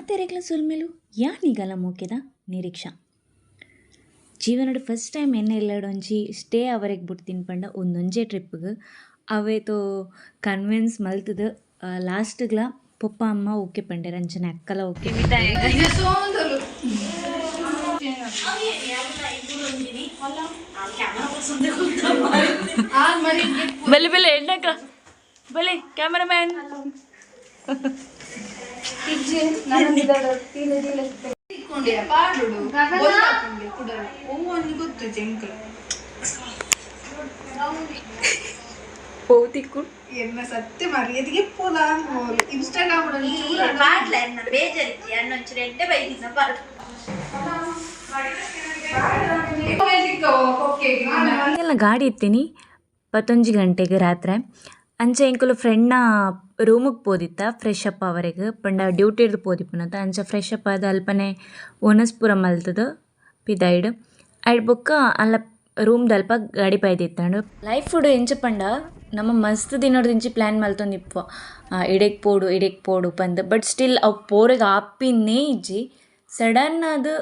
ಮಾತೆರೆಗ್ಲ ಸುಲ್ಮೆಲು ಯಾನಿಗಲ ಮೋಕೆದ? ನಿರೀಕ್ಷಾ. ಜೀವನಡು first time ಎನ್ನ ಇಲ್ಲಡೊಂಜಿ ಸ್ಟೇ ಅವರೆಗ್ ಬಿಟ್ಟು ತಿನ್ಪಂಡ ಒಂದೊಂಜೆ ಟ್ರಿಪ್ಗೆ ಅವೇತೋ ಕನ್ವಿನ್ಸ್ ಮಲ್ತದ ಲಾಸ್ಟ್ಗ್ಲ ಪಪ್ಪ, ಅಮ್ಮ ಓಕೆ ಪಂಡೆ, ರಂಜನೆ ಅಕ್ಕಲ ಓಕೆ ಬಲೆ ಬಲೆ ಎಣ್ಣಕ ಬಲೆ ಕ್ಯಾಮರಾಮ್ಯಾನ್ ಸತ್ಯ ಇನ್ಸ್ಟಾಗ್ರಾಮ್ ಗಾಡಿ ಇತ್ತೀನಿ ಪತ್ತೊಂಜಿ ಗಂಟೆಗೆ ರಾತ್ರಿ. ಅಂಚೆ ಎಂಕುಲು ಫ್ರೆಂಡ್ನ ರೂಮಿಗೆ ಪೋದಿತ್ತ ಫ್ರೆಶ್ ಅಪ್ ಅವರೆಗೆ. ಪಂಡ ಡ್ಯೂಟಿರ್ದು ಪೋದಿಪ್ಪುನತ ಅಂಚ ಫ್ರೆಶ್ ಅಪ್ ಆದ ಅಲ್ಪನೆ ಓನಸ್ಪುರ ಮಲ್ತದ ಪಿದಾಯ್ಡ್. ಐಡ್ ಬೊಕ್ಕ ಅಲ್ಲ ರೂಮ್ ಅಲ್ಪ ಗಾಡಿ ಪೈದಿತ್ತಂಡು. ಲೈಫ್ ಫುಡ್ ಎಂಚ ಪಂಡ ನಮ್ಮ ಮಸ್ತ್ ದಿನೋಡ್ದಿಂಚಿ ಪ್ಲ್ಯಾನ್ ಮಲ್ತೊಂದಿಪ್ಪ. ಇಡೆಗ್ ಪೋಡು ಇಡೆಗ್ ಪೋಡು ಪಂದ್. ಬಟ್ ಸ್ಟಿಲ್ ಅವು ಪೋರೆಗ್ ಆಪಿನ್ನೇ ಇಜ್ಜಿ ಸಡನ್ ಅದು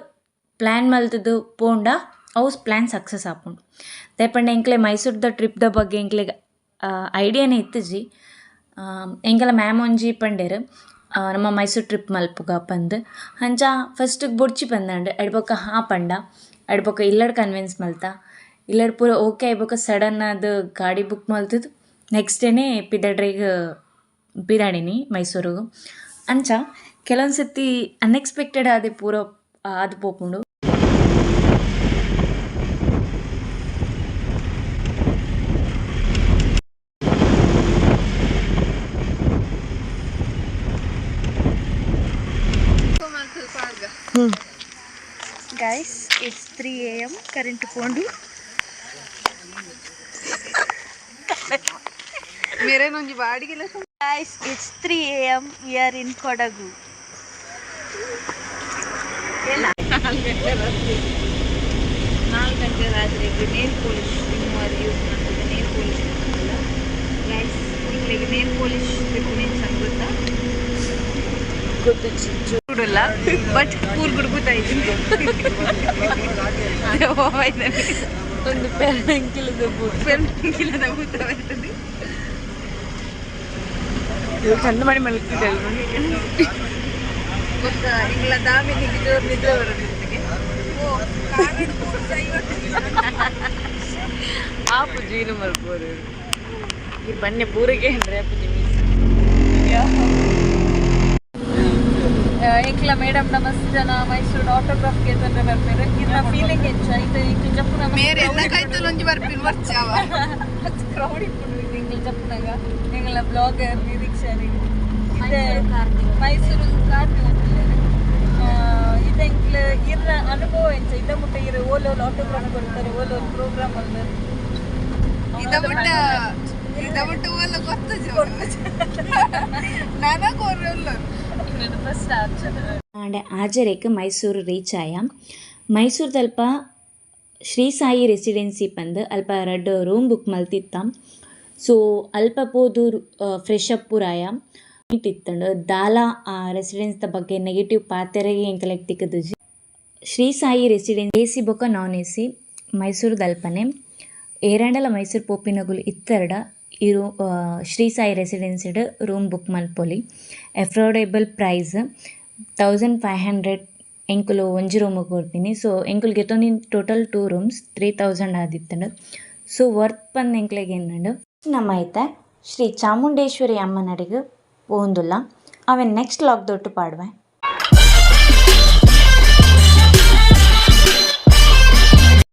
ಪ್ಲ್ಯಾನ್ ಮಲ್ತದು ಪೋಂಡ ಅವು ಪ್ಲ್ಯಾನ್ ಸಕ್ಸಸ್ ಆಪುಂಡು. ದಾಯಪಂಡ ಎಂಕ್ಲೆ ಮೈಸೂರ್ದ ಟ್ರಿಪ್ದ ಬಗ್ಗೆ ಎಂಕ್ಲೆ ಐಡಿಯಾನೇ ಇತ್ತುಜಿ ಎಂಕಲ ಮ್ಯಾಮ್ ಒಂಜಿ ಪಂಡೆರ್. ನಮ್ಮ ಮೈಸೂರು ಟ್ರಿಪ್ ಮಲ್ಪುಗ ಪಂದ್. ಅಂಚ ಫಸ್ಟಿಗೆ ಬೊಡ್ಚಿ ಪಂದಂಡು ಎಡ್ಬೊಕ್ಕ ಹಾ ಪಂಡ. ಎಡ್ಬೊಕ್ಕ ಇಲ್ಲಡ್ ಕನ್ವಿನ್ಸ್ ಮಲ್ತ. ಇಲ್ಲಡ್ ಪೂರ ಓಕೆ ಆಯ್ಬೊಕ್ಕ ಸಡನ್ ಅದು ಗಾಡಿ ಬುಕ್ ಮಲ್ತದ್ದು ನೆಕ್ಸ್ಟ್ ಡೇನೇ ಪಿದಡ್ರಿಗೆ ಪಿದಾಡಿನಿ ಮೈಸೂರಿಗೂ. ಅಂಚ ಕೆಲವೊಂದು ಸತಿ ಅನ್ಎಕ್ಸ್ಪೆಕ್ಟೆಡ್ ಆದೆ ಪೂರ ಆದ್ ಪೋಪುಂಡು. Guys it's three AM current పోండు మీరే నుంచి వాడికి guys it's three AM we're in Kodagu నాలుగు రాత్రి నేను పోలీస్ మరియు నేను పోలీస్ గైస్ నేను పోలీస్ ಗೊತ್ತು ಚಿಚ್ಚು ನೋಡಲ್ಲ ಬಟ್ ಕೂರ್ ಗುಡ್ಗುತ್ತಾ ಇದ್ದೀನಿ ಒಂದು ಪೆರಂಕಿಲದ ಪೆರಂಕಿಲದ ಭೂತವಾಯ್ತದೆ ಚಂದ ಮಾಡಿ ಮಲಗ್ತಿದ್ದೆ ಗೊತ್ತಾ ಇಲ್ಲ ದಾಮಿನಿಗೆ ಜೋರು ನಿದ್ರೆ ಬರೋದು ಆ ಪೂಜೀನು ಮಲ್ಬೋದು ಈ ಬನ್ನಿ ಪೂರಿಗೆ ಅಂದರೆ ಪೂಜೆ ಮೀಸ. ಎಂಕ್ಲ ಮೇಡಮ್ ನಮಸ್ತೆ ಜನ ಮೈಸೂರು ಆಟೋಗ್ರಾಫ್ ಕೇಳ್ತಾರೆ ಬರ್ತಾರೆ. ಇದ್ರ ಫೀಲಿಂಗ್ ಹೆಚ್ಚ ಇದು ಇಂಕ್ಲ ಜಪ್ಪುನ ಮೇರೆ ಎಲ್ಲ ಒಂಜಿ ಬರ್ಪಿನ್ ಬರ್ಚಾವ ಕ್ರೌಡ್ ಇಪ್ಪುಂಡು ಇದು ಇಂಕ್ಲ ಜಪ್ಪುನಾಗ ಎಂಗ್ಲ ಬ್ಲಾಗರ್ ನಿರೀಕ್ಷರಿ. ಇದೆ ಮೈಸೂರು ಕಾರ್ತಿ ಹೋಗ್ತಿದ್ದಾರೆ ಇದೆ ಎಂಕ್ಲ ಅನುಭವ ಎಂಚ ಇದ ಮುಟ್ಟ ಇರ ಓಲೋಲ್ ಆಟೋಗ್ರಾಫ್ ಕೊಡ್ತಾರೆ ಓಲೋಲ್ ಪ್ರೋಗ್ರಾಮ್ ಅಲ್ಲಿ ಇದ ಮುಟ್ಟ ಇದ ಮುಟ್ಟ ಎಲ್ಲ ಗೊತ್ತ ನನಗೆ ಹೊರಲ್ಲ ಆಂಡೆ ಆಜರೇಕ್ ಮೈಸೂರು ರೀಚ್ ಆಯ ಮೈಸೂರು ತಲ್ಪ ಶ್ರೀ ಸಾಯಿ ರೆಸಿಡೆನ್ಸಿ ಪಂದ್ ಅಲ್ಪ ರಡ್ಡ್ ರೂಮ್ ಬುಕ್ ಮಲ್ತಿತ್ತ. ಸೊ ಅಲ್ಪ ಪೋದು ಫ್ರೆಶ್ ಅಪ್ ಪುರಾಯ. ಇತ್ತಿತ್ತಂಡು ದಾಲ ಆ ರೆಸಿಡೆನ್ಸ್ ಬಗ್ಗೆ ನೆಗೆಟಿವ್ ಪಾತೆರೆಗೆ ಎಂಕಲೆಕ್ ತಿಕ್ಕದುಜಿ Shri Sai residence A C ಬೊಕ ನಾನ್ ಎ ಸಿ ಮೈಸೂರು ದಲ್ಪನೆ. ಏರಂಡಲ ಮೈಸೂರು ಪೋಪಿನಗುಲು ಇತ್ತರ್ಡ. ಇರು ರೂ ಶ್ರೀ ಸಾಯಿ ರೆಸಿಡೆನ್ಸಿಡ್ ರೂಮ್ ಬುಕ್ ಮಲ್ಪೊಲಿ. ಪ್ರೈಸ್ ತೌಸಂಡ್ ಫೈವ್ ಹಂಡ್ರೆಡ್ ಎಂಕುಲು ಒಂಜಿ ರೂಮ್ ಕೊಡ್ತೀನಿ. ಸೊ ಎಂಕುಲ್ ಗೆತ್ತೊಂದಿನ total two rooms three thousand ಆದಿತ್ತಂಡು. So, worth ಪಂದ್ ಎಂಕ್ಲೆಗೆ ಏನಂಡು ನಮ್ಮ ಐತೆ, ಶ್ರೀ ಚಾಮುಂಡೇಶ್ವರಿ ಅಮ್ಮನಡಿಗೆ ಪೋಂದುಲ್ಲ ಅವೆ ನೆಕ್ಸ್ಟ್ ಲಾಕ್ ದೊಟ್ಟು ಪಾಡುವೆ.